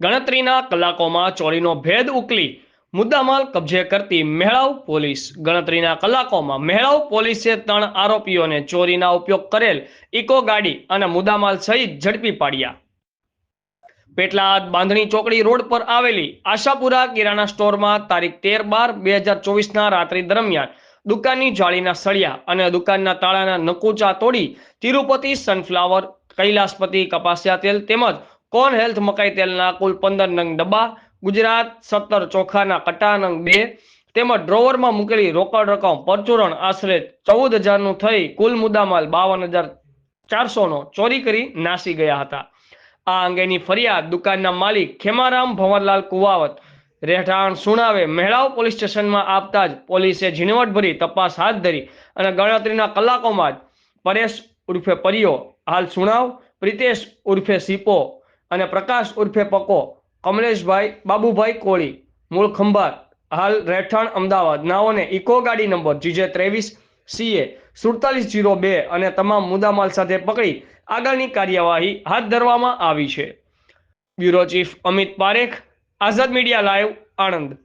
ગણતરીના કલાકોમાં ચોરીનો ભેદ ઉકલી. મુદ્દામાલ કબજે કરતી મહેળાવ પોલીસ. ગણતરીના કલાકોમાં મહેળાવ પોલીસે ત્રણ આરોપીઓને ચોરીના ઉપયોગ કરેલ ઇકો ગાડી અને મુદ્દામાલ સહિત ઝડપી પાડ્યા. પેટલાદ બાંધણી ચોકડી રોડ પર આવેલી આશાપુરા કિરાણા સ્ટોરમાં તારીખ તેર બાર બે હજાર ચોવીસના રાત્રિ દરમિયાન દુકાનની જાળીના સળિયા અને દુકાનના તાળાના નકુચા તોડી તિરુપતિ સનફ્લાવર કૈલાસપતિ કપાસિયા તેલ તેમજ કોન હેલ્થ મકાઈ તેલના કુલ પંદર નંગ ડબ્બા? ગુજરાત સત્તર ચોખાના કટાનંગ નંગ બે. તેમજ ડ્રોવરમાં મૂકેલી રોકડ રકમ પરચુરણ આશરે ચૌદ હજારનું થઈ. કુલ મુદ્દામાલ બાવન હજાર ચારસોનો ચોરી કરી નાસી ગયા હતા. આ અંગેની ફરિયાદ દુકાનના માલિક ખેમારામ ભંવરલાલ કુવાવત. રહેઠાણ સુણાવે મહેળાવ પોલીસ સ્ટેશનમાં આપતા જ પોલીસે ઝીણવટભરી તપાસ હાથ ધરી અને ગણતરીના કલાકોમાં જ પરેશ ઉર્ફે પરિયો હાલ સુણાવ, પ્રિતેશ ઉર્ફે સીપો. અને પ્રકાશ ઉર્ફે પકો. કમલેશભાઈ, બાબુભાઈ કોળી, મૂળ ખંભાત. હાલ રહેઠાણ અમદાવાદ. નાઓને ઇકો ગાડી નંબર જીજે ત્રેવીસ, સીએ સુડતાલીસ જીરો બે અને તમામ મુદ્દામાલ સાથે પકડી આગળની કાર્યવાહી હાથ ધરવામાં આવી છે. Bureau chief Amit Parekh, Azad media live, Anand.